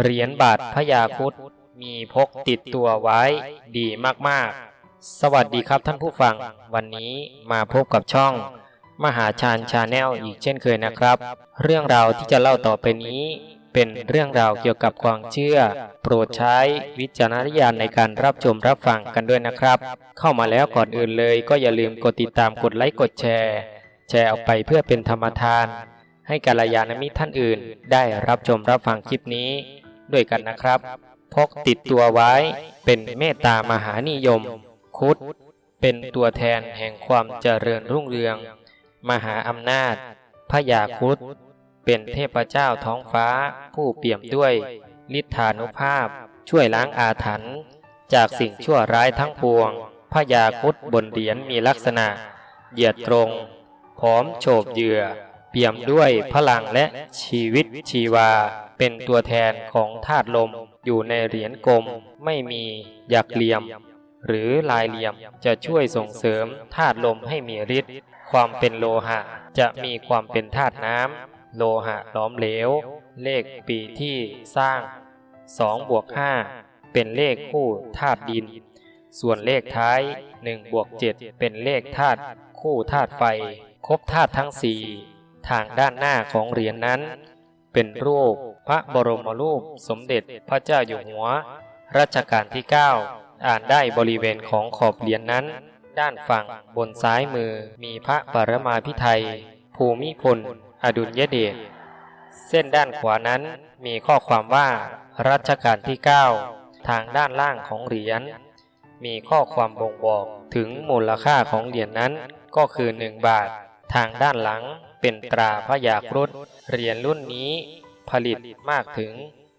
เหรียญบาทพระยาคุดมีพกติดตัวไว้ดีมากๆ สวัสดีครับท่านผู้ฟัง วันนี้มาพบกับช่อง มหาชาญชาแนลอีกเช่นเคยนะครับ เรื่องราวที่จะเล่าต่อไปนี้ เป็นเรื่องราวเกี่ยวกับความเชื่อ โปรดใช้วิจารณญาณในการรับชมรับฟังกันด้วยนะครับ เข้ามาแล้วก่อนอื่นเลยก็อย่าลืมกดติดตามกดไลค์กดแชร์ แชร์ออกไปเพื่อเป็นธรรมทาน ให้กัลยาณมิตรท่านอื่น ได้รับชมรับฟังคลิปนี้ ด้วยกันนะครับ พกติดตัวไว้เป็นเมตตามหานิยม คุดเป็นตัวแทนแห่งความเจริญรุ่งเรือง มหาอำนาจพระยาครุฑเป็นเทพเจ้าท้องฟ้า ผู้เปี่ยมด้วยฤทธานุภาพ ช่วยล้างอาถรรพ์จากสิ่งชั่วร้ายทั้งปวงพระยาครุฑบนเหรียญมีลักษณะ เหยียดตรง พร้อมโฉบเหยื่อ เปี่ยมด้วยพลังและชีวิตชีวา เป็นตัวแทนของธาตุลมอยู่ในเหรียญกลม ไม่มีหยักเหลี่ยม หรือลายเหลี่ยมจะช่วยส่งเสริมธาตุลมให้มีฤทธิ์ความเป็นโลหะจะมีความเป็นธาตุน้ำโลหะหลอมเหลว เลขปีที่สร้าง2บวก5เป็นเลขคู่ธาตุดิน ส่วนเลขท้าย1บวก7เป็นเลขธาตุคู่ธาตุไฟ ครบธาตุทั้งสี่ทางด้านหน้าของเหรียญนนั้น เป็นรูป พระบรมรูปสมเด็จพระเจ้าอยู่หัว รัชกาลที่ 9 อ่านได้บริเวณของขอบเหรียญนนั้น ด้านฝั่งบนซ้ายมือมีพระปรมาภิไธยภูมิพล อดุลยเดชเส้นด้านขวานั้นมีข้อความว่า รัชกาลที่ 9 ทางด้านล่างของเหรียญมีข้อความบ่งบอกถึงมูลค่าของเหรียญนนั้นก็คือ 1 บาท ทางด้านหลังเป็นตราพระยาครุฑเหรียญรุ่นนี้ ผลิตมากถึง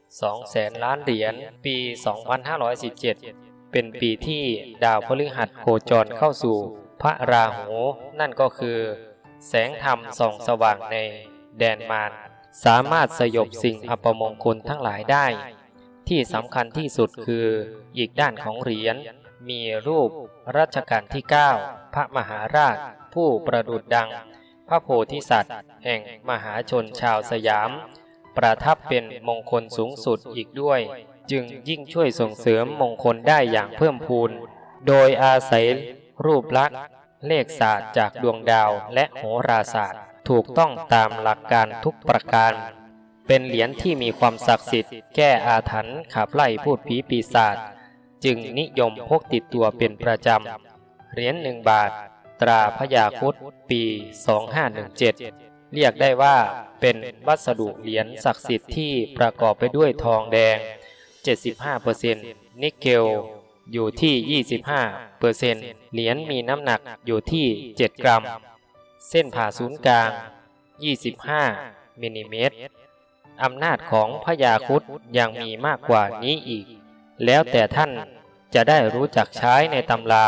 2 แสนล้านเหรียญปี 2517 เป็นปีที่ดาวพฤหัสโคจรเข้าสู่พระราหู นั่นก็คือ แสงธรรมส่องสว่างในแดนมารสามารถสยบสิ่งอัปมงคลทั้งหลายได้ ที่สำคัญที่สุดคืออีกด้านของเหรียญมีรูปรัชกาลที่ 9 พระมหาราช ผู้ประดุจดัง พระโพธิสัตว์ แห่งมหาชนชาวสยาม ประทับเป็นมงคลสูงสุดอีกด้วย จึงยิ่งช่วยส่งเสริมมงคลได้อย่างเพิ่มพูน โดยอาศัยรูปลักษณ์เลขศาสตร์จากดวงดาวและโหราศาสตร์ ถูกต้องตามหลักการทุกประการ เป็นเหรียญที่มีความศักดิ์สิทธิ์แก้อาถรรพ์ขับไล่พูดผีปีศาจจึงนิยมพกติดตัวเป็นประจำ เหรียญหนึ่งบาท ตราพญาคุดปี 2517 เรียกได้ว่าเป็นวัสดุเหรียญศักดิ์สิทธิ์ที่ประกอบไปด้วยทองแดง 75%นิกเกลอยู่ที่ 25%เหรียญมีน้ำหนักอยู่ที่ 7 กรัม เส้นผ่าศูนย์กลาง 25มิลลิเมตรอำนาจของพญาครุดยังมีมากกว่านี้อีก แล้วแต่ท่านจะได้รู้จักใช้ในตำรา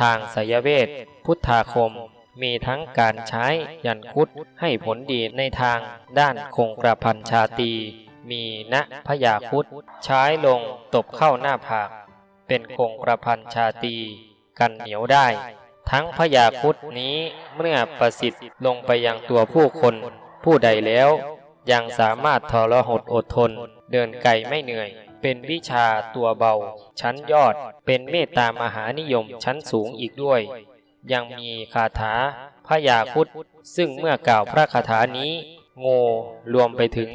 ทางสยเวทพุทธาคม มีทั้งการใช้ยันคุดให้ผลดีในทางด้านคงกระพันชาตีมีณพยาคุดใช้ลงตบเข้าหน้าผาก เป็นคงกระพันชาตีกันเหนียวได้ ทั้งพยาคุดนี้เมื่อประสิทธิ์ลงไปยังตัวผู้คนผู้ใดแล้ว ยังสามารถทรหดอดทน เดินไกลไม่เหนื่อย เป็นวิชาตัวเบา ชั้นยอดเป็นเมตตามหานิยมชั้นสูงอีกด้วย ยังมีคาถาพยาคุดซึ่งเมื่อกล่าวพระคาถานี้ โง่รวมไปถึง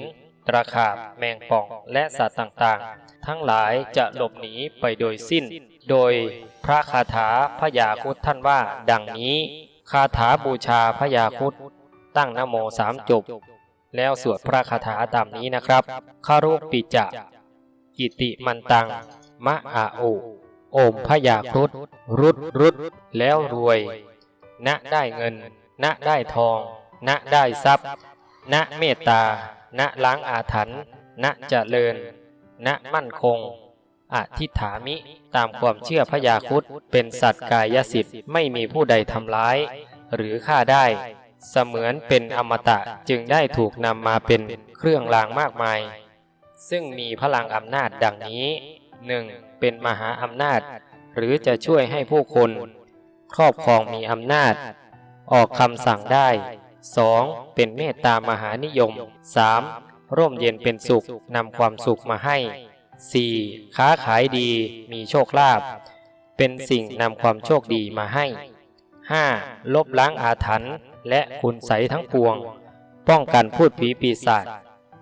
ตราขาบแมงป่องและสัตว์ต่างๆ ทั้งหลายจะหลบหนีไปโดยสิ้น โดยพระคาถาพยาคุดท่านว่าดังนี้ คาถาบูชาพยาคุดตั้งนโมสามจบ แล้วสวดพระคาถาตามนี้นะครับคารุปิจะ กิติมันตัง มะอาโอ โอมพยาครุฑรุดรุดแล้วรวย ณได้เงิน ณได้ทอง ณได้ทรัพย์ ณเมตตา ณล้างอาถรรพ์ณเจริญ ณมั่นคงอธิฐามิตามความเชื่อพยาครุฑเป็นสัตว์กายสิทธิ์ไม่มีผู้ใดทำร้าย หรือฆ่าได้ เสมือนเป็นอมตะจึงได้ถูกนำมาเป็นเครื่องรางมากมาย ซึ่งมีพลังอำนาจดังนี้ 1. เป็นมหาอำนาจ หรือจะช่วยให้ผู้คน ครอบครองมีอำนาจ ออกคำสั่งได้ 2. เป็นเมตตามหานิยม 3. ร่มเย็นเป็นสุขนำความสุขมาให้ 4. ค้าขายดีมีโชคลาภเป็นสิ่งนำความโชคดีมาให้ 5. ลบล้างอาถรรพ์และคุณใสยทั้งปวง ป้องกันพูดผีปีศาจ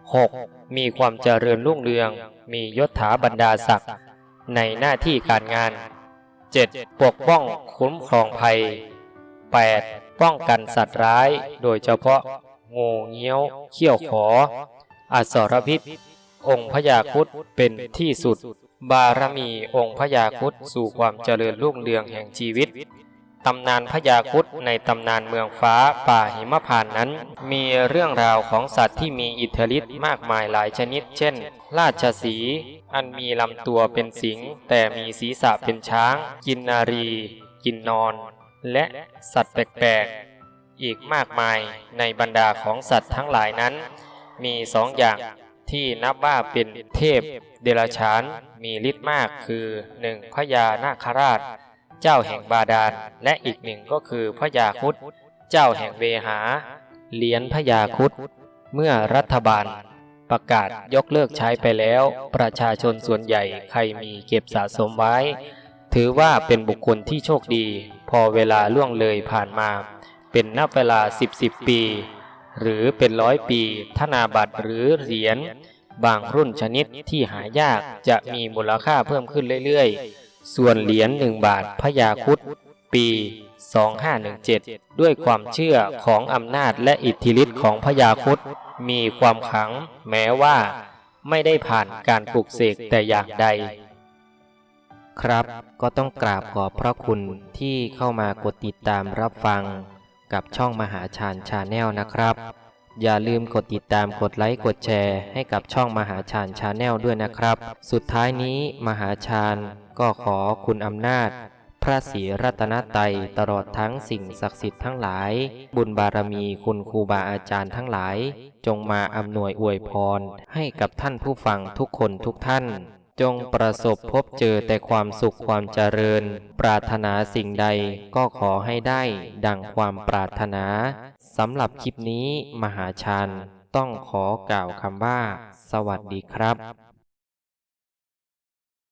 6. มีความเจริญรุ่งเรือง มียศถาบรรดาศักดิ์ ในหน้าที่การงาน 7. ปกป้องคุ้มครองภัย 8. ป้องกันสัตว์ร้าย โดยเฉพาะ งูเงี้ยว เขี้ยวขอ อสรพิษ องค์พยาคุดเป็นที่สุด บารมีองค์พยาคุดสู่ความเจริญรุ่งเรืองแห่งชีวิต ตำนานพญาคุดในตำนานเมืองฟ้าป่าหิมพานนั้น มีเรื่องราวของสัตว์ที่มีอิทธิฤทธิ์มากมายหลายชนิด เช่น ราชสี อันมีลำตัวเป็นสิงห์แต่มีศีรษะเป็นช้าง กินนารี กินนอน และสัตว์แปลกๆ อีกมากมายในบรรดาของสัตว์ทั้งหลายนั้น มีสองอย่างที่นับว่าเป็นเทพเดรัจฉานมีฤทธิ์มากคือหนึ่งพญานาคราช เจ้าแห่งบาดาล และอีกหนึ่งก็คือพญาคุดเจ้าแห่งเวหา เหรียญพญาคุดเมื่อรัฐบาลประกาศยกเลิกใช้ไปแล้ว ประชาชนส่วนใหญ่ใครมีเก็บสะสมไว้ ถือว่าเป็นบุคคลที่โชคดี พอเวลาล่วงเลยผ่านมา เป็นนับเวลาสิบสิบปี หรือเป็นร้อยปีธนาบัตรหรือเหรียญบางรุ่นชนิดที่หายากจะมีมูลค่าเพิ่มขึ้นเรื่อยๆ ส่วนเหรียญหนึ่งบาทพญาคุดปี 2517 ด้วยความเชื่อของอำนาจและอิทธิฤทธิ์ของพญาคุดมีความขังแม้ว่าไม่ได้ผ่านการปลุกเสกแต่อย่างใด ครับก็ต้องกราบขอบพระคุณที่เข้ามากดติดตามรับฟังกับช่องมหาชาญชาแนลนะครับ อย่าลืมกดติดตามกดไลค์กดแชร์ให้กับช่องมหาชาญชาแนลด้วยนะครับ สุดท้ายนี้มหาชาญ ก็ขอคุณอำนาจ พระศรีรัตนตรัยตลอดทั้งสิ่งศักดิ์สิทธิ์ทั้งหลาย บุญบารมีคุณครูบาอาจารย์ทั้งหลาย จงมาอำนวยอวยพร ให้กับท่านผู้ฟังทุกคนทุกท่าน จงประสบพบเจอแต่ความสุขความเจริญ ปรารถนาสิ่งใดก็ขอให้ได้ ดังความปรารถนาสำหรับคลิปนี้มหาชาญต้องขอกล่าวคำว่า สวัสดีครับ